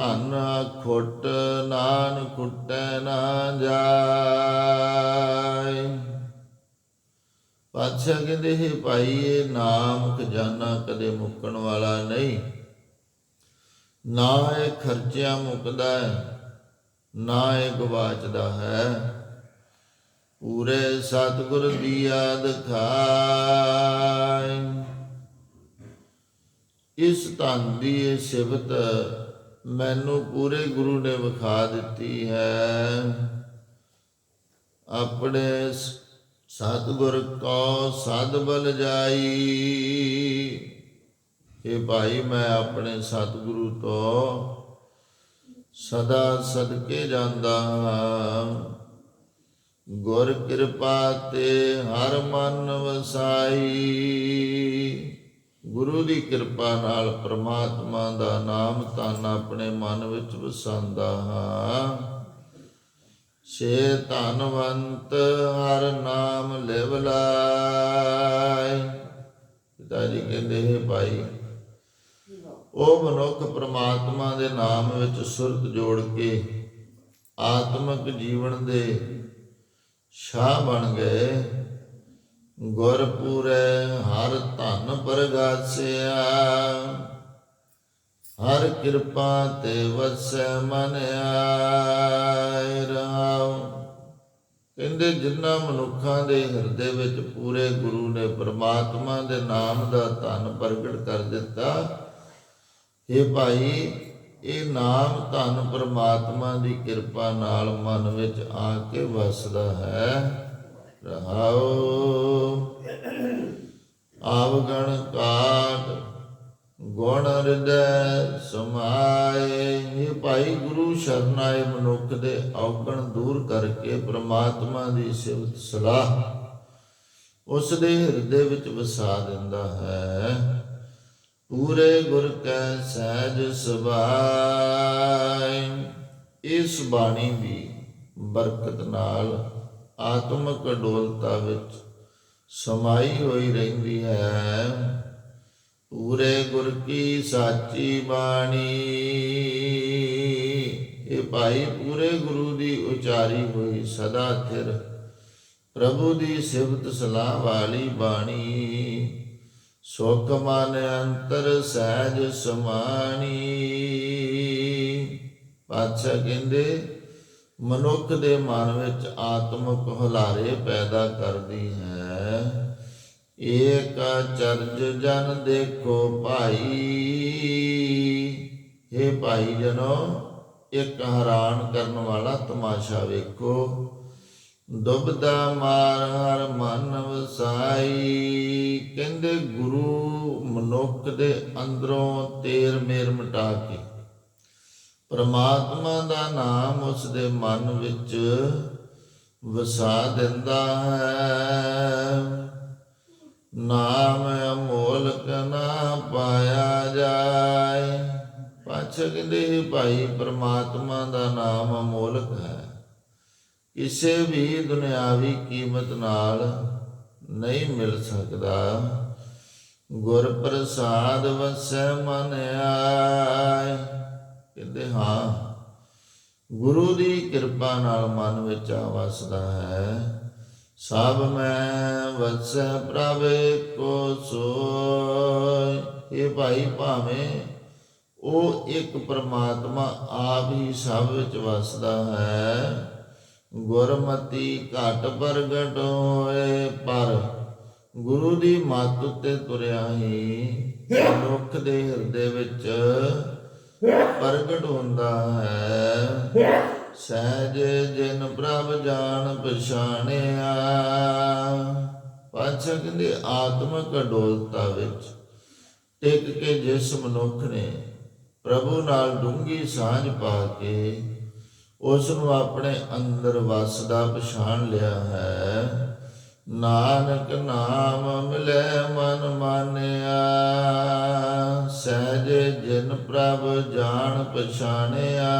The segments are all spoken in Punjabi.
ਧਨ ਖੁੱਟ ਨਾਨ ਕੁੱਟੈ ਨਾ ਜਾਏ ਪਾਤਸ਼ਾਹ ਕਹਿੰਦੇ, ਹੈ ਭਾਈ, ਇਹ ਨਾਮ ਖਜ਼ਾਨਾ ਕਦੇ ਮੁੱਕਣ ਵਾਲਾ ਨਹੀਂ। ਨਾ ਇਹ ਖਰਚਿਆਂ ਮੁੱਕਦਾ ਹੈ, ਨਾ ਇਹ ਗਵਾਚਦਾ ਹੈ। ਪੂਰੇ ਸਤਿਗੁਰ ਦੀ ਆਦ ਖਾਇ। ਇਸ ਧਨ ਦੀ ਇਹ ਸਿਫਤ ਮੈਨੂੰ ਪੂਰੇ ਗੁਰੂ ਨੇ ਵਿਖਾ ਦਿੱਤੀ ਹੈ। ਆਪਣੇ ਸ- ਸਤਿਗੁਰ ਕੋ ਸਦ ਬਲ ਜਾਈ। ਇਹ ਭਾਈ, ਮੈਂ ਆਪਣੇ ਸਤਿਗੁਰੂ ਤੋਂ ਸਦਾ ਸਦਕੇ ਜਾਂਦਾ ਹਾਂ। ਗੁਰ ਕਿਰਪਾ ਤੇ ਹਰ ਮਨ ਵਸਾਈ। ਗੁਰੂ ਦੀ ਕਿਰਪਾ ਨਾਲ ਪ੍ਰਮਾਤਮਾ ਦਾ ਨਾਮ ਤਨ ਆਪਣੇ ਮਨ ਵਿੱਚ ਵਸਾਉਂਦਾ ਹਾਂ। ਸੇ ਧਨਵੰਤ ਹਰ ਨਾਮ ਲਿਵ ਲਾਇ। ਪਿਤਾ ਜੀ ਕਹਿੰਦੇ, ਹੈ ਭਾਈ, ਉਹ ਮਨੁੱਖ ਪ੍ਰਮਾਤਮਾ ਦੇ ਨਾਮ ਵਿੱਚ ਸੁਰਤ ਜੋੜ ਕੇ ਆਤਮਿਕ ਜੀਵਨ ਦੇ ਸ਼ਾਹ ਬਣ ਗਏ। ਗੁਰ ਹਰ ਧਨ ਪ੍ਰਗਾਸਿਆ। ਹਰ ਕਿਰਪਾ ਤੇ ਵਸੈ ਮਨ ਆਇ ਰਹਾਉ ਕਹਿੰਦੇ ਜਿਨ੍ਹਾਂ ਮਨੁੱਖਾਂ ਦੇ ਹਿਰਦੇ ਵਿੱਚ ਪੂਰੇ ਗੁਰੂ ਨੇ ਪ੍ਰਮਾਤਮਾ ਦੇ ਨਾਮ ਦਾ ਧਨ ਪ੍ਰਗਟ ਕਰ ਦਿੱਤਾ ਇਹ ਭਾਈ, ਇਹ ਨਾਮ ਧਨ ਪ੍ਰਮਾਤਮਾ ਦੀ ਕਿਰਪਾ ਨਾਲ ਮਨ ਵਿੱਚ ਆ ਕੇ ਵਸਦਾ ਹੈ। ਰਹਾਉ ਆਵਗਣ ਕਾਟ ਗੁਣ ਹਿਰਦੈ ਸਮਾਏ। ਇਹ ਭਾਈ ਗੁਰੂ ਸ਼ਰਨਾਏ ਮਨੁੱਖ ਦੇ ਔਗਣ ਦੂਰ ਕਰਕੇ ਪ੍ਰਮਾਤਮਾ ਦੀ ਸਿਫਤ ਸਲਾਹ ਉਸ ਦੇ ਹਿਰਦੇ ਵਿੱਚ ਵਸਾ ਦਿੰਦਾ ਹੈ। ਪੂਰੇ ਗੁਰ ਕੈ ਸਹਿਜ ਸੁਭਾਈ ਇਸ ਬਾਣੀ ਦੀ ਬਰਕਤ ਨਾਲ ਆਤਮਿਕ ਅਡੋਲਤਾ ਵਿੱਚ ਸਮਾਈ ਹੋਈ ਰਹਿੰਦੀ ਹੈ। ਪੂਰੇ ਗੁਰ ਕੀ ਸਾਚੀ ਬਾਣੀ। ਇਹ ਭਾਈ ਪੂਰੇ ਗੁਰੂ ਦੀ ਉਚਾਰੀ ਹੋਈ ਸਦਾ ਥਿਰ। ਪ੍ਰਭੂ ਦੀ ਸਿਫਤ ਸਲਾਹ ਵਾਲੀ ਬਾਣੀ। ਸੁਖ ਮਨ ਅੰਤਰ ਸਹਿਜ ਸਮਾਣੀ। ਪਾਤਸ਼ਾਹ ਕਹਿੰਦੇ ਮਨੁੱਖ ਦੇ ਮਨ ਵਿੱਚ ਆਤਮਿਕ ਹੁਲਾਰੇ ਪੈਦਾ ਕਰਦੀ ਹੈ। ਏਕ ਚਰਜ ਜਨ ਦੇਖੋ ਭਾਈ। हे ਭਾਈ ਜਨੋ, ਇੱਕ ਹੈਰਾਨ ਕਰਨ ਵਾਲਾ ਤਮਾਸ਼ਾ ਵੇਖੋ। ਦੁਬਦਾ ਮਾਰ ਹਰ ਮਨ ਵਸਾਈ। ਕਹਿੰਦੇ ਗੁਰੂ ਮਨੁੱਖ ਦੇ ਅੰਦਰੋਂ ਤੇਰ ਮੇਰ ਮਿਟਾ ਕੇ ਪ੍ਰਮਾਤਮਾ ਦਾ ਨਾਮ ਉਸ ਦੇ ਮਨ ਵਿੱਚ ਵਸਾ ਦਿੰਦਾ ਹੈ। ਨਾਮ ਅਮੋਲਕ ਨਾ ਪਾਇਆ ਜਾਏ। ਪਾਛੇ ਕਹਿੰਦੇ, ਭਾਈ, ਪ੍ਰਮਾਤਮਾ ਦਾ ਨਾਮ ਅਮੋਲਕ ਹੈ। ਕਿਸੇ ਵੀ ਦੁਨਿਆਵੀ ਕੀਮਤ ਨਾਲ ਨਹੀਂ ਮਿਲ ਸਕਦਾ। ਗੁਰ ਪ੍ਰਸਾਦ ਵਸੈ ਮਨ ਆਏ। ਕਹਿੰਦੇ ਹਾਂ, ਗੁਰੂ ਦੀ ਕਿਰਪਾ ਨਾਲ ਮਨ ਵਿੱਚ ਆ ਵਸਦਾ ਹੈ। ਸਭ ਮੈਂ ਵਸੈ ਪ੍ਰਭ ਕੋ ਸੋਇ। ਇਹ ਭਾਈ ਭਾਵੇਂ ਉਹ ਇੱਕ ਪ੍ਰਮਾਤਮਾ ਆਪ ਹੀ ਸਭ ਵਿੱਚ ਵਸਦਾ ਹੈ। ਗੁਰਮਤੀ ਘਟ ਪ੍ਰਗਟ ਹੋਏ, ਪਰ ਗੁਰੂ ਦੀ ਮੱਤ ਉੱਤੇ ਤੁਰਿਆ ਹੀ ਮਨੁੱਖ ਦੇ ਹਿਰਦੇ ਵਿੱਚ ਪ੍ਰਗਟ ਹੁੰਦਾ ਹੈ। ਸਹਿਜ ਜਿਨ ਪ੍ਰਭ ਜਾਣ ਪਛਾਣਿਆ। ਪਾਛਾ ਕਹਿੰਦੇ ਆਤਮਿਕ ਅਡੋਲਤਾ ਵਿੱਚ ਟਿਕ ਕੇ ਜਿਸ ਮਨੁੱਖ ਨੇ ਪ੍ਰਭੂ ਨਾਲ ਡੂੰਗੀ ਸਾਂਝ ਪਾ ਕੇ ਉਸ ਨੂੰ ਆਪਣੇ ਅੰਦਰ ਵਸਦਾ ਪਛਾਣ ਲਿਆ ਹੈ। ਨਾਨਕ ਨਾਮ ਮਿਲੇ ਮਨ ਮਾਨਿਆ, ਸਹਿਜ ਜਿਨ ਪ੍ਰਭ ਜਾਣ ਪਛਾਣਿਆ।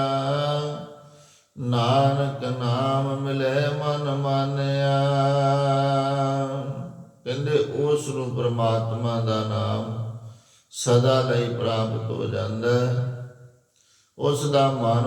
ਨਾਨਕ ਨਾਮ ਮਿਲੇ ਮਨ ਮਾਨਿਆ, ਕਹਿੰਦੇ ਉਸ ਨੂੰ ਪ੍ਰਮਾਤਮਾ ਦਾ ਨਾਮ ਸਦਾ ਲਈ ਪ੍ਰਾਪਤ ਹੋ ਜਾਂਦਾ ਹੈ। ਉਸ ਦਾ ਮਨ